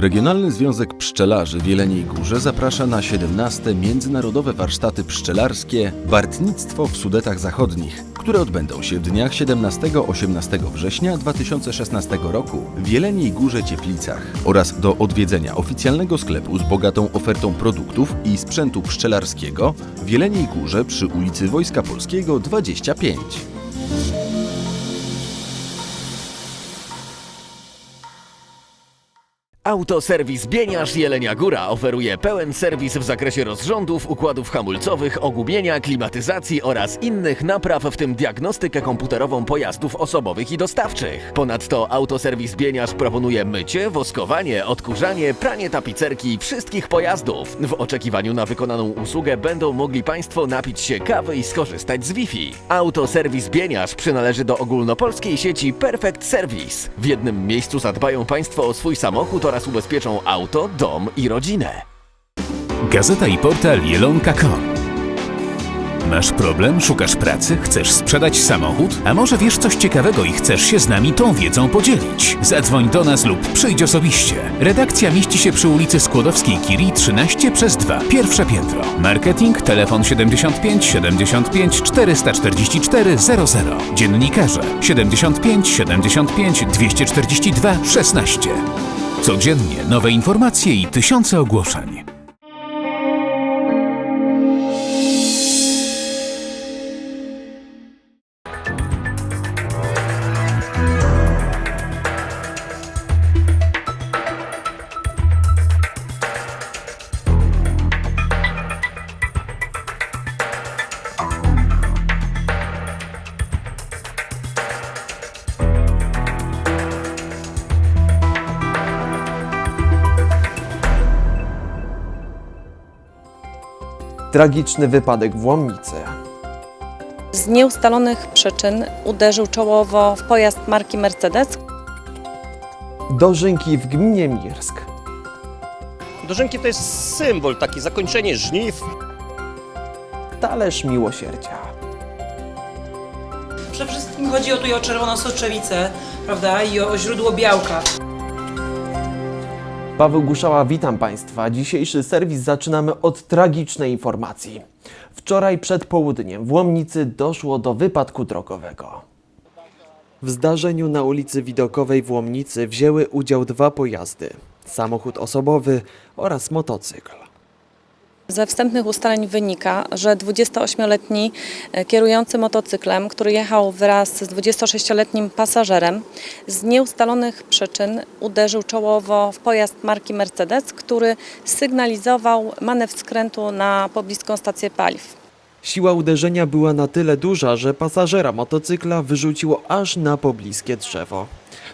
Regionalny Związek Pszczelarzy w Jeleniej Górze zaprasza na 17. Międzynarodowe Warsztaty Pszczelarskie Bartnictwo w Sudetach Zachodnich, które odbędą się w dniach 17-18 września 2016 roku w Jeleniej Górze Cieplicach oraz do odwiedzenia oficjalnego sklepu z bogatą ofertą produktów i sprzętu pszczelarskiego w Jeleniej Górze przy ulicy Wojska Polskiego 25. Autoserwis Bieniasz Jelenia Góra oferuje pełen serwis w zakresie rozrządów, układów hamulcowych, ogumienia, klimatyzacji oraz innych napraw, w tym diagnostykę komputerową pojazdów osobowych i dostawczych. Ponadto Autoserwis Bieniasz proponuje mycie, woskowanie, odkurzanie, pranie tapicerki wszystkich pojazdów. W oczekiwaniu na wykonaną usługę będą mogli Państwo napić się kawy i skorzystać z Wi-Fi. Autoserwis Bieniasz przynależy do ogólnopolskiej sieci Perfect Service. W jednym miejscu zadbają Państwo o swój samochód oraz ubezpieczą auto, dom i rodzinę. Gazeta i portal Jelonka.com Masz problem? Szukasz pracy? Chcesz sprzedać samochód? A może wiesz coś ciekawego i chcesz się z nami tą wiedzą podzielić? Zadzwoń do nas lub przyjdź osobiście. Redakcja mieści się przy ulicy Skłodowskiej Curie 13 przez 2, pierwsze piętro. Marketing, telefon 75 75 444 00. Dziennikarze 75 75 242 16. Codziennie nowe informacje i tysiące ogłoszeń. Tragiczny wypadek w Łomnicy. Z nieustalonych przyczyn uderzył czołowo w pojazd marki Mercedes. Dożynki w gminie Mirsk. Dożynki to jest symbol, taki zakończenie żniw. Talerz miłosierdzia. Przede wszystkim chodzi o tu i o czerwoną soczewicę, prawda, i o źródło białka. Paweł Guszała, witam Państwa. Dzisiejszy serwis zaczynamy od tragicznej informacji. Wczoraj przed południem w Łomnicy doszło do wypadku drogowego. W zdarzeniu na ulicy Widokowej w Łomnicy wzięły udział dwa pojazdy. Samochód osobowy oraz motocykl. Ze wstępnych ustaleń wynika, że 28-letni e, kierujący motocyklem, który jechał wraz z 26-letnim pasażerem, z nieustalonych przyczyn uderzył czołowo w pojazd marki Mercedes, który sygnalizował manewr skrętu na pobliską stację paliw. Siła uderzenia była na tyle duża, że pasażera motocykla wyrzuciło aż na pobliskie drzewo,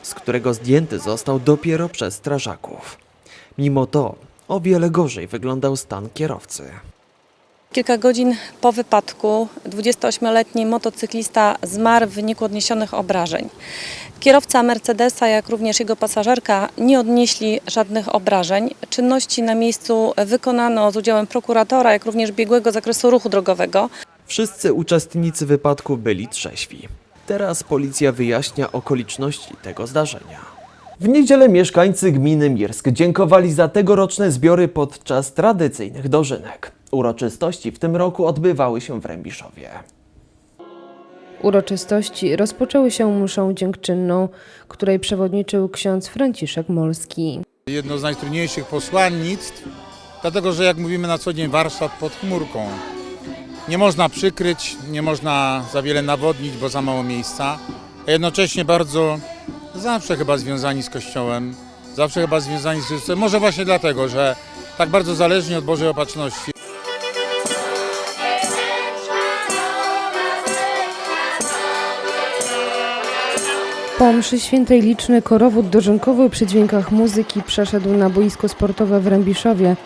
z którego zdjęty został dopiero przez strażaków. Mimo to o wiele gorzej wyglądał stan kierowcy. Kilka godzin po wypadku 28-letni motocyklista zmarł w wyniku odniesionych obrażeń. Kierowca Mercedesa, jak również jego pasażerka nie odnieśli żadnych obrażeń. Czynności na miejscu wykonano z udziałem prokuratora, jak również biegłego zakresu ruchu drogowego. Wszyscy uczestnicy wypadku byli trzeźwi. Teraz policja wyjaśnia okoliczności tego zdarzenia. W niedzielę mieszkańcy gminy Mirsk dziękowali za tegoroczne zbiory podczas tradycyjnych dożynek. Uroczystości w tym roku odbywały się w Rębiszowie. Uroczystości rozpoczęły się mszą dziękczynną, której przewodniczył ksiądz Franciszek Molski. jedno z najtrudniejszych posłannictw, dlatego że jak mówimy na co dzień warsztat pod chmurką. Nie można przykryć, nie można za wiele nawodnić, bo za mało miejsca, a jednocześnie bardzo zawsze chyba związani z Kościołem, zawsze chyba związani z Chrystusem. Może właśnie dlatego, że tak bardzo zależni od Bożej Opatrzności. Po mszy świętej liczny korowód dożynkowy przy dźwiękach muzyki przeszedł na boisko sportowe w Rębiszowie.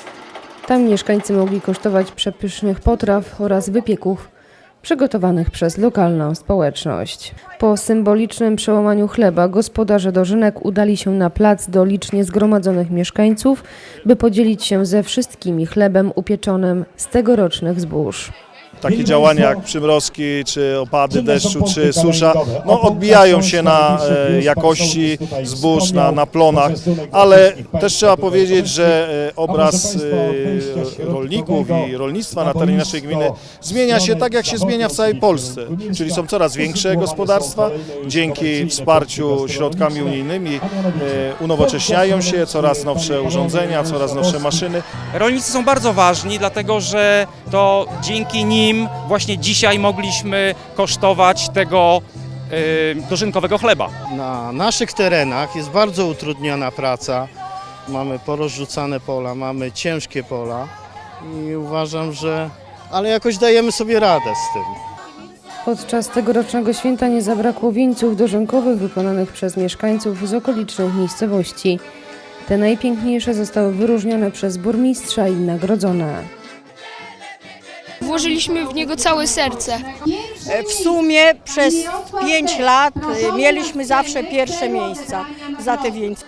Tam mieszkańcy mogli kosztować przepysznych potraw oraz wypieków przygotowanych przez lokalną społeczność. Po symbolicznym przełamaniu chleba gospodarze dożynek udali się na plac do licznie zgromadzonych mieszkańców, by podzielić się ze wszystkimi chlebem upieczonym z tegorocznych zbóż. Takie działania jak przymrozki, czy opady deszczu, czy susza, no odbijają się na e, jakości zbóż, na, na plonach, ale też trzeba powiedzieć, że e, obraz e, rolników i rolnictwa na terenie naszej gminy zmienia się tak, jak się zmienia w całej Polsce, czyli są coraz większe gospodarstwa, dzięki wsparciu środkami unijnymi e, unowocześniają się, coraz nowsze urządzenia, coraz nowsze maszyny. Rolnicy są bardzo ważni, dlatego że to dzięki nim właśnie dzisiaj mogliśmy kosztować tego y, dożynkowego chleba. Na naszych terenach jest bardzo utrudniona praca. Mamy porozrzucane pola, mamy ciężkie pola i uważam, że. Ale jakoś dajemy sobie radę z tym. Podczas tegorocznego święta nie zabrakło wieńców dożynkowych wykonanych przez mieszkańców z okolicznych miejscowości. Te najpiękniejsze zostały wyróżnione przez burmistrza i nagrodzone. Włożyliśmy w niego całe serce. W sumie przez 5 lat y, mieliśmy zawsze pierwsze miejsca za te wieńce.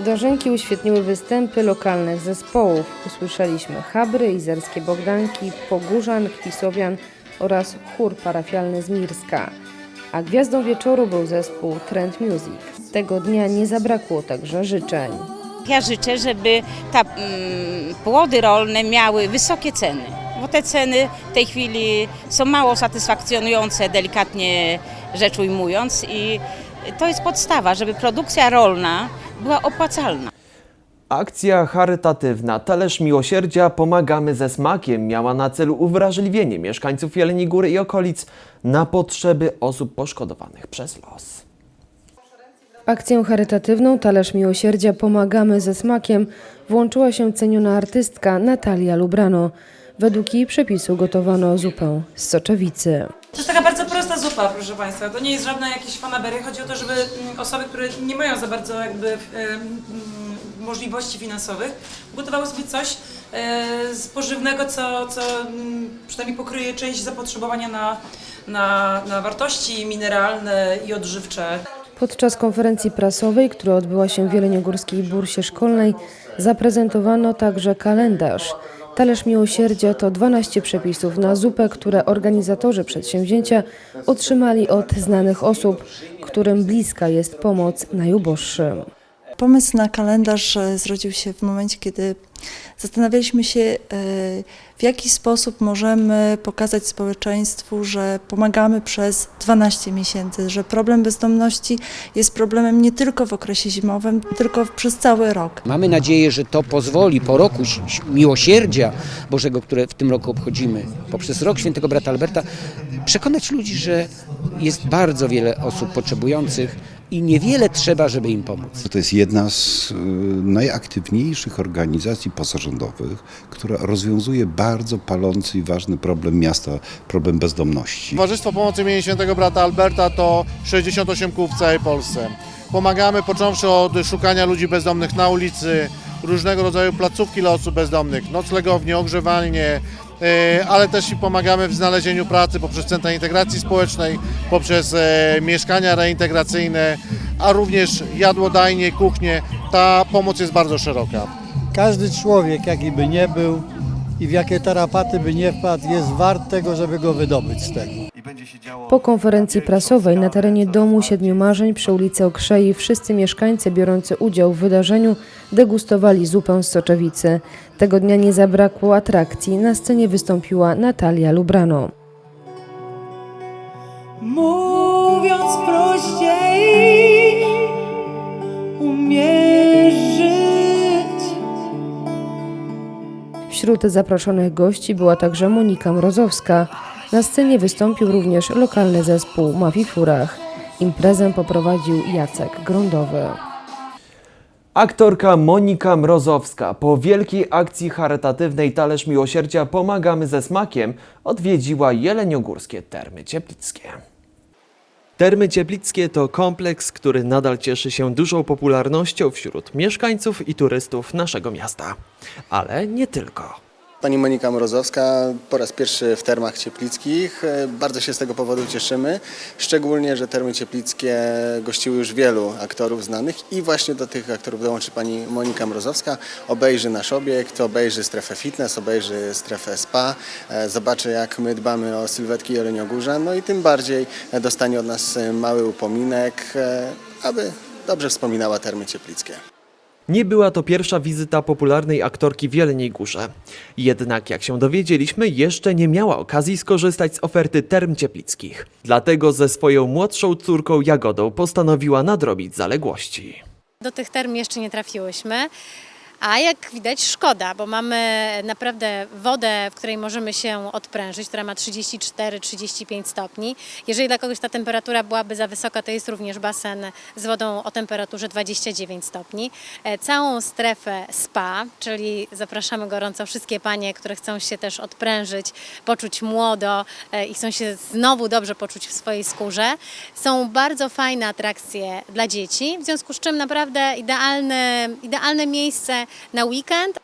Dożynki uświetniły występy lokalnych zespołów. Usłyszeliśmy Chabry, Izerskie Bogdanki, Pogórzan, Kwisłowian oraz chór parafialny z Mirska. A gwiazdą wieczoru był zespół Trend Music. Tego dnia nie zabrakło także życzeń. Ja życzę, żeby ta, mm, płody rolne miały wysokie ceny, bo te ceny w tej chwili są mało satysfakcjonujące, delikatnie rzecz ujmując i to jest podstawa, żeby produkcja rolna była opłacalna. Akcja charytatywna Talerz Miłosierdzia Pomagamy ze smakiem miała na celu uwrażliwienie mieszkańców Jeleni Góry i okolic na potrzeby osób poszkodowanych przez los. Akcję charytatywną Talerz Miłosierdzia Pomagamy ze smakiem włączyła się ceniona artystka Natalia Lubrano. Według jej przepisu gotowano zupę z soczewicy. To jest taka bardzo prosta zupa, proszę Państwa. To nie jest żadna jakieś fanaberie. Chodzi o to, żeby mm, osoby, które nie mają za bardzo jakby em, mm, możliwości finansowych, gotowały sobie coś e, z pożywnego, co, co mm, przynajmniej pokryje część zapotrzebowania na, na, na wartości mineralne i odżywcze. Podczas konferencji prasowej, która odbyła się w Jeleniogórskiej Bursie Szkolnej, zaprezentowano także kalendarz. Talerz Miłosierdzia to 12 przepisów na zupę, które organizatorzy przedsięwzięcia otrzymali od znanych osób, którym bliska jest pomoc najuboższym. Pomysł na kalendarz e, zrodził się w momencie, kiedy zastanawialiśmy się, e, w jaki sposób możemy pokazać społeczeństwu, że pomagamy przez 12 miesięcy, że problem bezdomności jest problemem nie tylko w okresie zimowym, tylko przez cały rok. Mamy nadzieję, że to pozwoli po roku miłosierdzia Bożego, które w tym roku obchodzimy, poprzez rok świętego brata Alberta, przekonać ludzi, że jest bardzo wiele osób potrzebujących i niewiele trzeba, żeby im pomóc. To jest jedna z y, najaktywniejszych organizacji pozarządowych, która rozwiązuje bardzo palący i ważny problem miasta, problem bezdomności. Towarzystwo Pomocy imienia Świętego Brata Alberta to 68 kół w całej Polsce. Pomagamy począwszy od szukania ludzi bezdomnych na ulicy, różnego rodzaju placówki dla osób bezdomnych, noclegownie, ogrzewalnie, ale też i pomagamy w znalezieniu pracy poprzez Centra Integracji Społecznej, poprzez e, mieszkania reintegracyjne, a również jadłodajnie, kuchnie. Ta pomoc jest bardzo szeroka. Każdy człowiek, jaki by nie był i w jakie tarapaty by nie wpadł, jest wart tego, żeby go wydobyć z tego. Po konferencji prasowej na terenie Domu Siedmiu Marzeń przy ulicy Okrzei wszyscy mieszkańcy biorący udział w wydarzeniu degustowali zupę z soczewicy. Tego dnia nie zabrakło atrakcji. Na scenie wystąpiła Natalia Lubrano. Mówiąc prościej, umiesz żyć. Wśród zaproszonych gości była także Monika Mrozowska. Na scenie wystąpił również lokalny zespół Mafi Furach. Imprezę poprowadził Jacek Grądowy. Aktorka Monika Mrozowska po wielkiej akcji charytatywnej Talerz Miłosierdzia Pomagamy ze smakiem odwiedziła jeleniogórskie Termy Cieplickie. Termy Cieplickie to kompleks, który nadal cieszy się dużą popularnością wśród mieszkańców i turystów naszego miasta. Ale nie tylko. Pani Monika Mrozowska po raz pierwszy w termach cieplickich. E, Bardzo się z tego powodu cieszymy, szczególnie, że termy cieplickie gościły już wielu aktorów znanych i właśnie do tych aktorów dołączy pani Monika Mrozowska. Obejrzy nasz obiekt, obejrzy strefę fitness, obejrzy strefę spa, e, zobaczy jak my dbamy o sylwetki Jeleniogórza, no i tym bardziej dostanie od nas mały upominek, e, aby dobrze wspominała termy cieplickie. Nie była to pierwsza wizyta popularnej aktorki w Jeleniej Górze. Jednak, jak się dowiedzieliśmy, jeszcze nie miała okazji skorzystać z oferty term cieplickich. Dlatego ze swoją młodszą córką Jagodą postanowiła nadrobić zaległości. Do tych term jeszcze nie trafiłyśmy. A jak widać szkoda, bo mamy naprawdę wodę, w której możemy się odprężyć, która ma 34-35 stopni. Jeżeli dla kogoś ta temperatura byłaby za wysoka, to jest również basen z wodą o temperaturze 29 stopni. E, Całą strefę spa, czyli zapraszamy gorąco wszystkie panie, które chcą się też odprężyć, poczuć młodo e, i chcą się znowu dobrze poczuć w swojej skórze. Są bardzo fajne atrakcje dla dzieci, w związku z czym naprawdę idealne, idealne miejsce na weekend.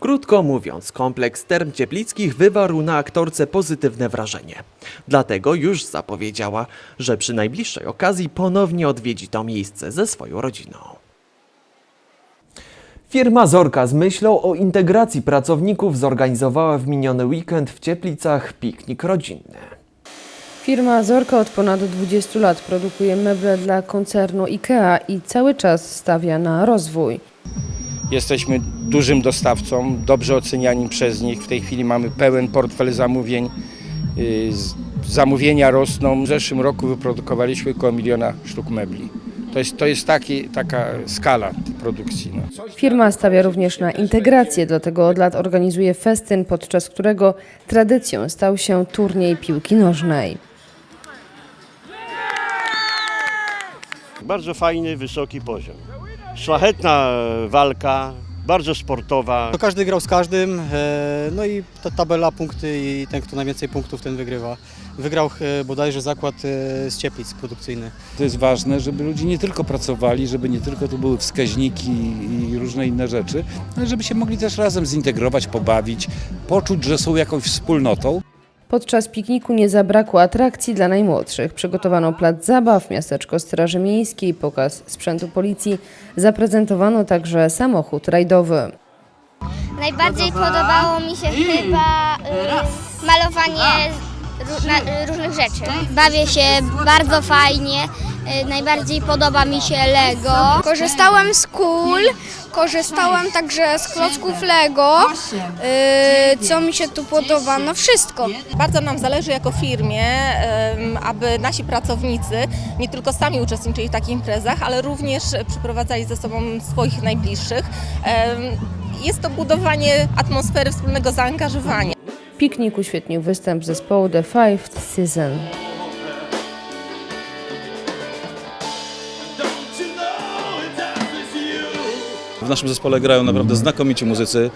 Krótko mówiąc, kompleks term cieplickich wywarł na aktorce pozytywne wrażenie. Dlatego już zapowiedziała, że przy najbliższej okazji ponownie odwiedzi to miejsce ze swoją rodziną. Firma Zorka z myślą o integracji pracowników zorganizowała w miniony weekend w Cieplicach piknik rodzinny. Firma Zorka od ponad 20 lat produkuje meble dla koncernu IKEA i cały czas stawia na rozwój. Jesteśmy dużym dostawcą, dobrze oceniani przez nich. W tej chwili mamy pełen portfel zamówień. Z- Zamówienia rosną. W zeszłym roku wyprodukowaliśmy około miliona sztuk mebli. To jest, to jest taki, taka skala produkcji. No. Firma stawia również na integrację, dlatego od lat organizuje festyn, podczas którego tradycją stał się turniej piłki nożnej. Bardzo fajny, wysoki poziom. Szlachetna walka, bardzo sportowa. To każdy grał z każdym, e, no i ta tabela, punkty i ten, kto najwięcej punktów, ten wygrywa. Wygrał e, bodajże zakład e, z Cieplic produkcyjny. To jest ważne, żeby ludzie nie tylko pracowali, żeby nie tylko to były wskaźniki i różne inne rzeczy, ale żeby się mogli też razem zintegrować, pobawić, poczuć, że są jakąś wspólnotą. Podczas pikniku nie zabrakło atrakcji dla najmłodszych. Przygotowano plac zabaw, miasteczko Straży Miejskiej, pokaz sprzętu policji. Zaprezentowano także samochód rajdowy. Najbardziej podobało mi się chyba y, malowanie na, y, różnych rzeczy. Bawię się bardzo fajnie. Y, najbardziej podoba mi się Lego. Korzystałem z kul, korzystałem także z klocków Lego, y, co mi się tu podoba, no wszystko. Bardzo nam zależy jako firmie, aby nasi pracownicy nie tylko sami uczestniczyli w takich imprezach, ale również przyprowadzali ze sobą swoich najbliższych. Jest to budowanie atmosfery wspólnego zaangażowania. W pikniku świetnił występ zespołu The Fifth Season. W naszym zespole grają naprawdę znakomici muzycy.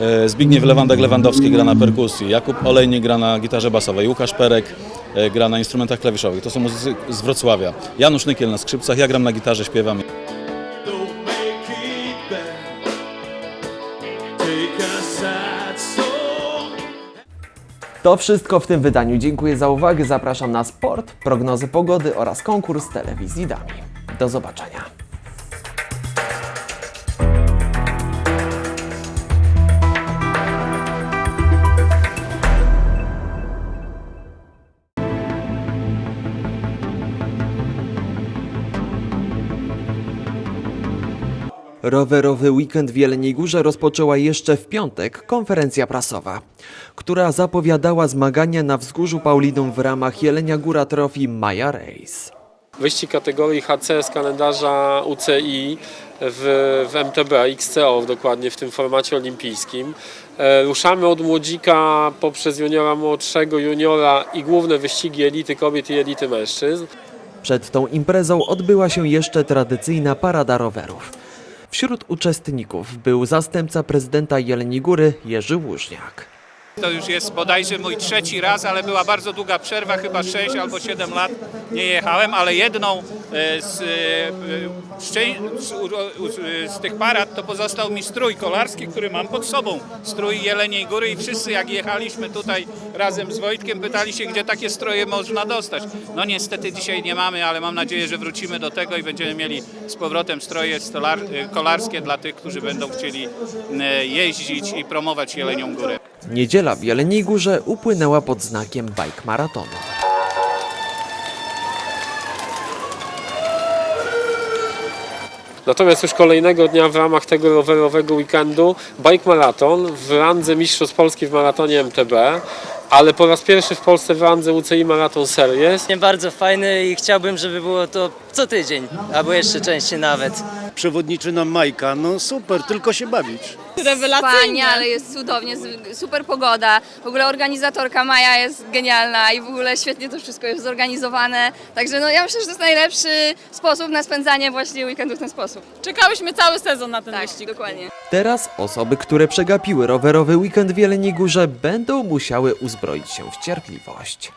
E, Zbigniew Lewandek-Lewandowski gra na perkusji, Jakub Olejnik gra na gitarze basowej, Łukasz Perek e, gra na instrumentach klawiszowych. To są muzycy z Wrocławia. Janusz Nykiel na skrzypcach, ja gram na gitarze, śpiewam. To wszystko w tym wydaniu. Dziękuję za uwagę. Zapraszam na sport, prognozy pogody oraz konkurs telewizji Dami. Do zobaczenia. Rowerowy weekend w Jeleniej Górze rozpoczęła jeszcze w piątek konferencja prasowa, która zapowiadała zmagania na wzgórzu Pauliną w ramach Jelenia Góra Trophy Maja Race. Wyścig kategorii HC z kalendarza UCI w, w MTB, XCO dokładnie w tym formacie olimpijskim. E, Ruszamy od młodzika poprzez juniora młodszego, juniora i główne wyścigi elity kobiet i elity mężczyzn. Przed tą imprezą odbyła się jeszcze tradycyjna parada rowerów. Wśród uczestników był zastępca prezydenta Jeleni Góry Jerzy Łużniak. To już jest bodajże mój trzeci raz, ale była bardzo długa przerwa, chyba 6 albo 7 lat nie jechałem, ale jedną e, z, e, szczę- z, z tych parad to pozostał mi strój kolarski, który mam pod sobą. Strój Jeleniej Góry i wszyscy jak jechaliśmy tutaj razem z Wojtkiem pytali się, gdzie takie stroje można dostać. No niestety dzisiaj nie mamy, ale mam nadzieję, że wrócimy do tego i będziemy mieli z powrotem stroje e, kolarskie dla tych, którzy będą chcieli e, jeździć i promować Jelenią Górę. Niedziela w Jeleniej Górze upłynęła pod znakiem bike maratonu. Natomiast już kolejnego dnia w ramach tego rowerowego weekendu bike maraton w randze Mistrzostw Polski w maratonie MTB, ale po raz pierwszy w Polsce w randze UCI Marathon Series. Bardzo fajny i chciałbym, żeby było to co tydzień, albo jeszcze częściej nawet. Przewodniczy nam Majka, no super, tylko się bawić. Rewelacyjnie, ale jest cudownie, super pogoda. W ogóle organizatorka Maja jest genialna i w ogóle świetnie to wszystko jest zorganizowane. Także no ja myślę, że to jest najlepszy sposób na spędzanie właśnie weekendu w ten sposób. Czekałyśmy cały sezon na ten tak, wyścig. dokładnie. Teraz osoby, które przegapiły rowerowy weekend w Jeleniej Górze będą musiały uzbroić się w cierpliwość.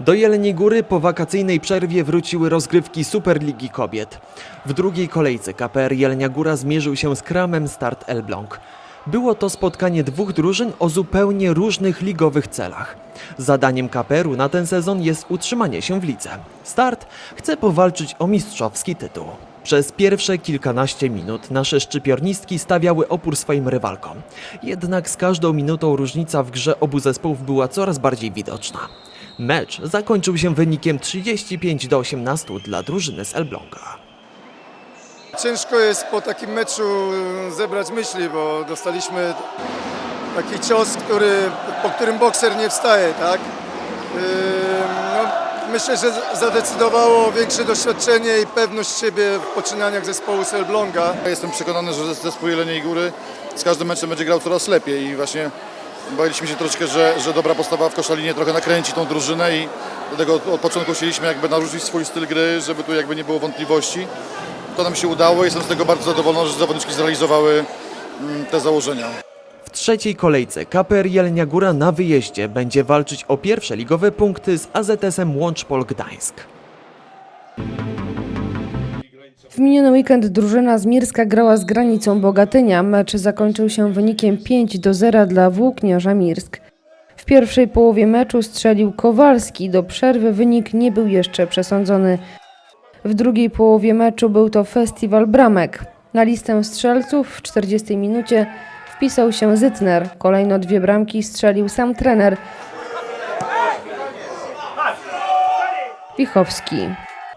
Do Jeleniej Góry po wakacyjnej przerwie wróciły rozgrywki Superligi Kobiet. W drugiej kolejce KPR Jelenia Góra zmierzył się z Kramem Start Elbląg. Było to spotkanie dwóch drużyn o zupełnie różnych ligowych celach. Zadaniem KPR-u na ten sezon jest utrzymanie się w lidze. Start chce powalczyć o mistrzowski tytuł. Przez pierwsze kilkanaście minut nasze szczypiornistki stawiały opór swoim rywalkom. Jednak z każdą minutą różnica w grze obu zespołów była coraz bardziej widoczna. Mecz zakończył się wynikiem 35 do 18 dla drużyny z Elbląga. Ciężko jest po takim meczu zebrać myśli, bo dostaliśmy taki cios, który, po którym bokser nie wstaje, tak? No, myślę, że zadecydowało większe doświadczenie i pewność siebie w poczynaniach zespołu z Elbląga. Jestem przekonany, że zespół Jeleniej Góry z każdym meczem będzie grał coraz lepiej i właśnie baliśmy się troszkę, że, że dobra postawa w koszalinie trochę nakręci tą drużynę i dlatego od, od początku chcieliśmy jakby narzucić swój styl gry, żeby tu jakby nie było wątpliwości. To nam się udało i jestem z tego bardzo zadowolony, że zawodniczki zrealizowały mm, te założenia. W trzeciej kolejce KPR Jelenia Góra na wyjeździe będzie walczyć o pierwsze ligowe punkty z AZS-em Łączpol Gdańsk. W miniony weekend drużyna z Mirska grała z granicą Bogatynia. Mecz zakończył się wynikiem 5 do 0 dla Włókniarza Mirsk. W pierwszej połowie meczu strzelił Kowalski. Do przerwy wynik nie był jeszcze przesądzony. W drugiej połowie meczu był to festiwal bramek. Na listę strzelców w 40 minucie wpisał się Zytner. Kolejno dwie bramki strzelił sam trener Wichowski.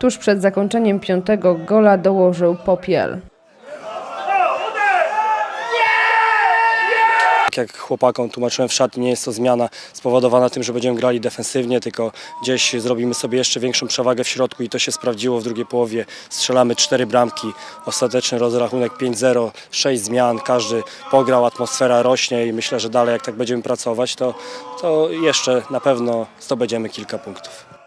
Tuż przed zakończeniem piątego gola dołożył Popiel. Tak jak chłopakom tłumaczyłem w szatni, nie jest to zmiana spowodowana tym, że będziemy grali defensywnie, tylko gdzieś zrobimy sobie jeszcze większą przewagę w środku i to się sprawdziło w drugiej połowie. Strzelamy cztery bramki, ostateczny rozrachunek 5-0, sześć zmian, każdy pograł, atmosfera rośnie i myślę, że dalej jak tak będziemy pracować, to, to jeszcze na pewno zdobędziemy kilka punktów.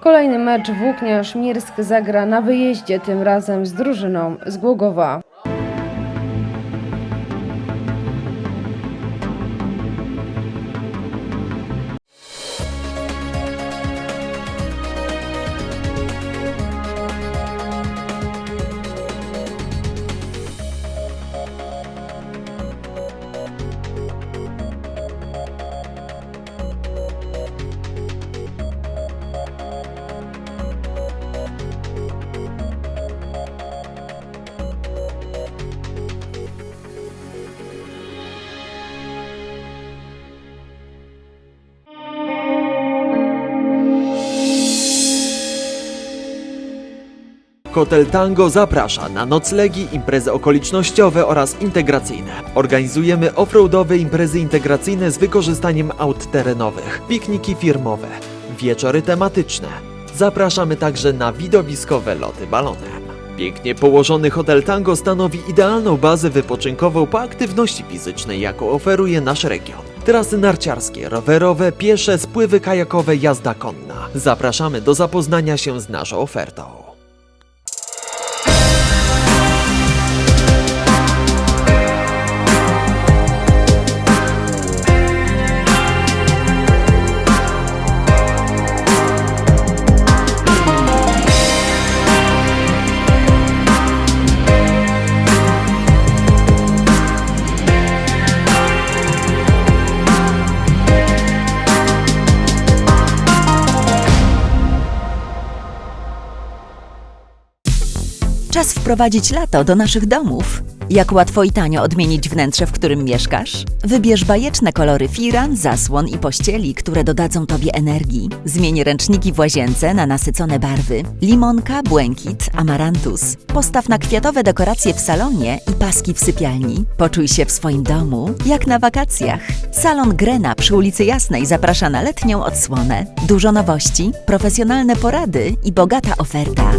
Kolejny mecz Włókniarz Mirsk zagra na wyjeździe, tym razem z drużyną z Głogowa. Hotel Tango zaprasza na noclegi, imprezy okolicznościowe oraz integracyjne. Organizujemy offroadowe imprezy integracyjne z wykorzystaniem aut terenowych, pikniki firmowe, wieczory tematyczne. Zapraszamy także na widowiskowe loty balonem. Pięknie położony hotel Tango stanowi idealną bazę wypoczynkową po aktywności fizycznej, jaką oferuje nasz region. Trasy narciarskie, rowerowe, piesze, spływy kajakowe, jazda konna. Zapraszamy do zapoznania się z naszą ofertą. Czas wprowadzić lato do naszych domów. Jak łatwo i tanio odmienić wnętrze, w którym mieszkasz? Wybierz bajeczne kolory firan, zasłon i pościeli, które dodadzą Tobie energii. Zmień ręczniki w łazience na nasycone barwy. Limonka, błękit, amarantus. Postaw na kwiatowe dekoracje w salonie i paski w sypialni. Poczuj się w swoim domu, jak na wakacjach. Salon Grena przy ulicy Jasnej zaprasza na letnią odsłonę. Dużo nowości, profesjonalne porady i bogata oferta.